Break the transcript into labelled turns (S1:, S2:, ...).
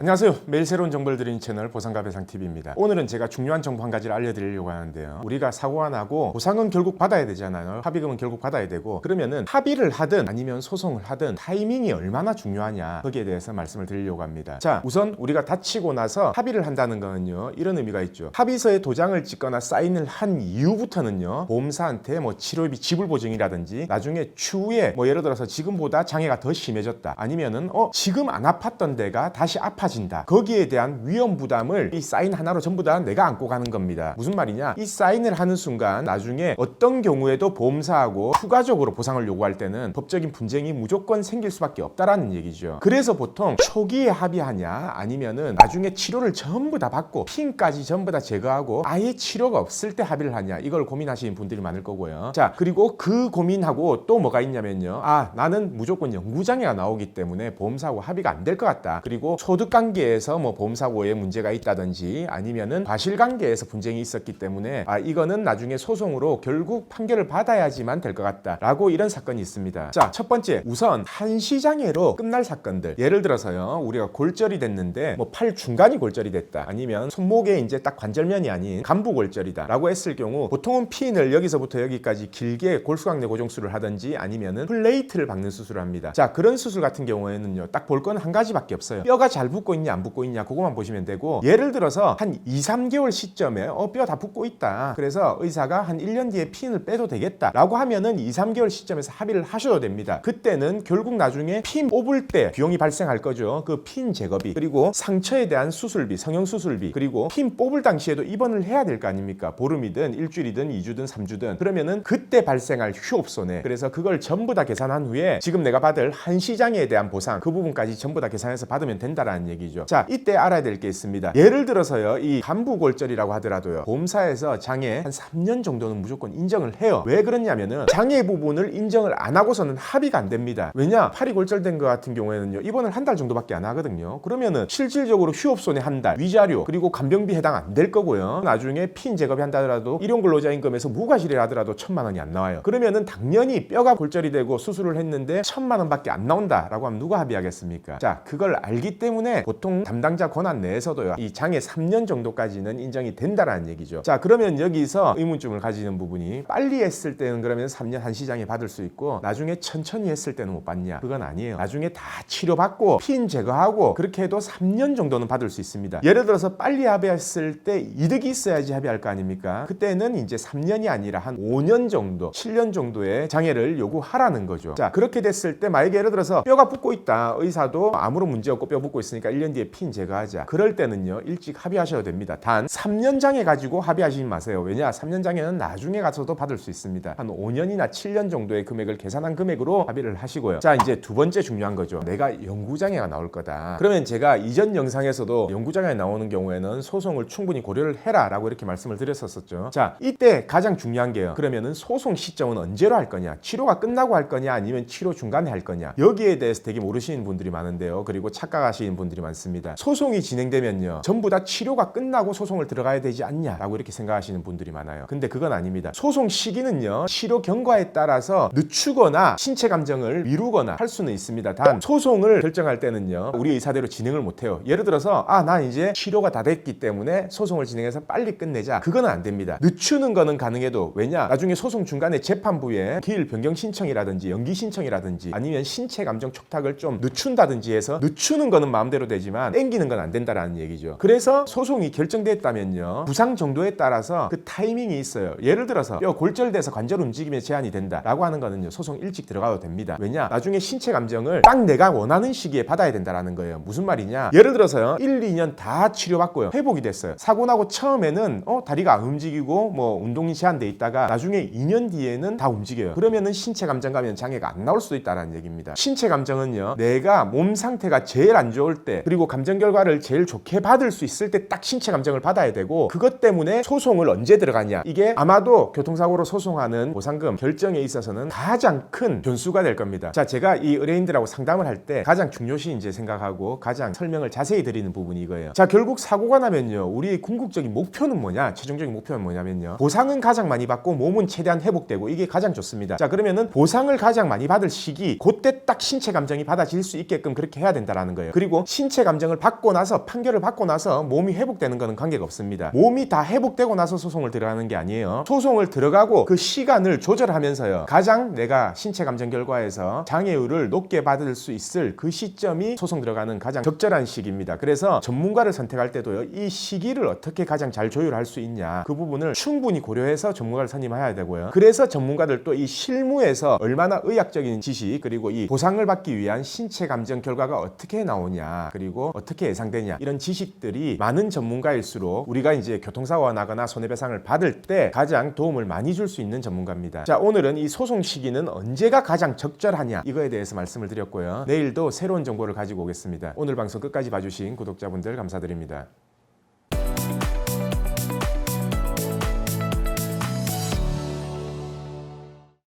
S1: 안녕하세요. 매일 새로운 정보를 드리는 채널 보상가 배상TV입니다. 오늘은 제가 중요한 정보 한 가지를 알려드리려고 하는데요. 우리가 사고가 나고 보상은 결국 받아야 되잖아요. 합의금은 결국 받아야 되고 그러면은 합의를 하든 아니면 소송을 하든 타이밍이 얼마나 중요하냐 거기에 대해서 말씀을 드리려고 합니다. 자, 우선 우리가 다치고 나서 합의를 한다는 거는요. 이런 의미가 있죠. 합의서에 도장을 찍거나 사인을 한 이후부터는요. 보험사한테 뭐 치료비 지불 보증이라든지 나중에 추후에 뭐 예를 들어서 지금보다 장애가 더 심해졌다. 아니면은 어 지금 안 아팠던 데가 다시 아파 진다. 거기에 대한 위험 부담을 이 사인 하나로 전부 다 내가 안고 가는 겁니다. 무슨 말이냐? 이 사인을 하는 순간 나중에 어떤 경우에도 보험사하고 추가적으로 보상을 요구할 때는 법적인 분쟁이 무조건 생길 수밖에 없다라는 얘기죠. 그래서 보통 초기에 합의하냐 아니면은 나중에 치료를 전부 다 받고 핀까지 전부 다 제거하고 아예 치료가 없을 때 합의를 하냐 이걸 고민하시는 분들이 많을 거고요. 자 그리고 그 고민하고 또 뭐가 있냐면요. 아 나는 무조건 영구장애가 나오기 때문에 보험사하고 합의가 안 될 것 같다. 그리고 소득 관계에서 뭐 보험사고에 문제가 있다든지 아니면은 과실 관계에서 분쟁이 있었기 때문에 아 이거는 나중에 소송으로 결국 판결을 받아야지만 될 것 같다라고 이런 사건이 있습니다. 자 첫 번째 우선 한시장애로 끝날 사건들 예를 들어서요 우리가 골절이 됐는데 뭐 팔 중간이 골절이 됐다 아니면 손목에 이제 딱 관절면이 아닌 간부 골절이다라고 했을 경우 보통은 핀을 여기서부터 여기까지 길게 골수강내 고정술을 하든지 아니면은 플레이트를 박는 수술을 합니다. 자 그런 수술 같은 경우에는요 딱 볼 건 한 가지밖에 없어요. 뼈가 잘 붙고 있냐 안 붙고 있냐 그거만 보시면 되고 예를 들어서 한 2, 3개월 시점에 어 뼈다 붙고 있다. 그래서 의사가 한 1년 뒤에 핀을 빼도 되겠다 라고 하면은 2, 3개월 시점에서 합의를 하셔도 됩니다. 그때는 결국 나중에 핀 뽑을 때 비용이 발생할 거죠. 그 핀 제거비 그리고 상처에 대한 수술비, 성형 수술비 그리고 핀 뽑을 당시에도 입원을 해야 될 거 아닙니까? 보름이든 일주일이든 2주든 3주든 그러면은 그때 발생할 휴업 손해 그래서 그걸 전부 다 계산한 후에 지금 내가 받을 한 시장에 대한 보상 그 부분까지 전부 다 계산해서 받으면 된다라는 얘기 죠. 자 이때 알아야 될 게 있습니다. 예를 들어서요 이 간부골절이라고 하더라도요 보험사에서 장애 한 3년 정도는 무조건 인정을 해요. 왜 그러냐면은 장애 부분을 인정을 안 하고서는 합의가 안 됩니다. 왜냐 팔이 골절된 것 같은 경우에는요 입원을 한 달 정도밖에 안 하거든요. 그러면은 실질적으로 휴업 손해 한 달, 위자료 그리고 간병비 해당 안 될 거고요. 나중에 핀 제거비 한다더라도 일용 근로자 임금에서 무과실을 하더라도 천만 원이 안 나와요. 그러면은 당연히 뼈가 골절이 되고 수술을 했는데 천만 원밖에 안 나온다라고 하면 누가 합의하겠습니까? 자 그걸 알기 때문에 보통 담당자 권한 내에서도요 이 장애 3년 정도까지는 인정이 된다라는 얘기죠. 자 그러면 여기서 의문점을 가지는 부분이 빨리 했을 때는 그러면 3년 한 시장에 받을 수 있고 나중에 천천히 했을 때는 못 받냐? 그건 아니에요. 나중에 다 치료받고 핀 제거하고 그렇게 해도 3년 정도는 받을 수 있습니다. 예를 들어서 빨리 합의했을 때 이득이 있어야지 합의할 거 아닙니까? 그때는 이제 3년이 아니라 한 5년 정도, 7년 정도의 장애를 요구하라는 거죠. 자, 그렇게 됐을 때 만약에 예를 들어서 뼈가 붙고 있다. 의사도 아무런 문제 없고 뼈 붙고 있으니까 1년 뒤에 핀 제거하자. 그럴 때는요. 일찍 합의하셔도 됩니다. 단 3년 장애 가지고 합의하시지 마세요. 왜냐? 3년 장애는 나중에 가서도 받을 수 있습니다. 한 5년이나 7년 정도의 금액을 계산한 금액으로 합의를 하시고요. 자, 이제 두 번째 중요한 거죠. 내가 영구장애가 나올 거다. 그러면 제가 이전 영상에서도 영구장애 나오는 경우에는 소송을 충분히 고려를 해라 라고 이렇게 말씀을 드렸었죠. 자, 이때 가장 중요한 게요. 그러면은 소송 시점은 언제로 할 거냐? 치료가 끝나고 할 거냐? 아니면 치료 중간에 할 거냐? 여기에 대해서 되게 모르시는 분들이 많은데요. 그리고 착각하시는 분들이 많 습니다. 소송이 진행되면요. 전부 다 치료가 끝나고 소송을 들어가야 되지 않냐라고 이렇게 생각하시는 분들이 많아요. 근데 그건 아닙니다. 소송 시기는요. 치료 경과에 따라서 늦추거나 신체 감정을 미루거나 할 수는 있습니다. 단 소송을 결정할 때는요. 우리 의사대로 진행을 못 해요. 예를 들어서 아, 난 이제 치료가 다 됐기 때문에 소송을 진행해서 빨리 끝내자. 그거는 안 됩니다. 늦추는 거는 가능해도 왜냐? 나중에 소송 중간에 재판부에 기일 변경 신청이라든지 연기 신청이라든지 아니면 신체 감정 촉탁을 좀 늦춘다든지 해서 늦추는 거는 마음대로 되지만 땡기는 건 안 된다라는 얘기죠. 그래서 소송이 결정됐다면요. 부상 정도에 따라서 그 타이밍이 있어요. 예를 들어서 뼈 골절돼서 관절 움직임에 제한이 된다라고 하는 거는요. 소송 일찍 들어가도 됩니다. 왜냐? 나중에 신체 감정을 딱 내가 원하는 시기에 받아야 된다라는 거예요. 무슨 말이냐? 예를 들어서요. 1, 2년 다 치료받고요. 회복이 됐어요. 사고 나고 처음에는 어 다리가 안 움직이고 뭐 운동이 제한돼 있다가 나중에 2년 뒤에는 다 움직여요. 그러면은 신체 감정 가면 장애가 안 나올 수도 있다는 얘기입니다. 신체 감정은요. 내가 몸 상태가 제일 안 좋을 때 그리고 감정 결과를 제일 좋게 받을 수 있을 때 딱 신체 감정을 받아야 되고 그것 때문에 소송을 언제 들어가냐 이게 아마도 교통사고로 소송하는 보상금 결정에 있어서는 가장 큰 변수가 될 겁니다. 자 제가 이 의뢰인들하고 상담을 할 때 가장 중요시 이제 생각하고 가장 설명을 자세히 드리는 부분이 이거예요. 자 결국 사고가 나면요 우리의 궁극적인 목표는 뭐냐 최종적인 목표는 뭐냐면요 보상은 가장 많이 받고 몸은 최대한 회복되고 이게 가장 좋습니다. 자 그러면은 보상을 가장 많이 받을 시기 그때 딱 신체 감정이 받아질 수 있게끔 그렇게 해야 된다라는 거예요. 그리고 신체 신체 감정을 받고 나서 판결을 받고 나서 몸이 회복되는 것은 관계가 없습니다. 몸이 다 회복되고 나서 소송을 들어가는 게 아니에요. 소송을 들어가고 그 시간을 조절하면서요. 가장 내가 신체 감정 결과에서 장애율을 높게 받을 수 있을 그 시점이 소송 들어가는 가장 적절한 시기입니다. 그래서 전문가를 선택할 때도요. 이 시기를 어떻게 가장 잘 조율할 수 있냐 그 부분을 충분히 고려해서 전문가를 선임해야 되고요. 그래서 전문가들 또 이 실무에서 얼마나 의학적인 지식 그리고 이 보상을 받기 위한 신체 감정 결과가 어떻게 나오냐 그리고 어떻게 예상되냐 이런 지식들이 많은 전문가일수록 우리가 이제 교통사고가 나거나 손해배상을 받을 때 가장 도움을 많이 줄 수 있는 전문가입니다. 자 오늘은 이 소송 시기는 언제가 가장 적절하냐 이거에 대해서 말씀을 드렸고요. 내일도 새로운 정보를 가지고 오겠습니다. 오늘 방송 끝까지 봐주신 구독자분들 감사드립니다.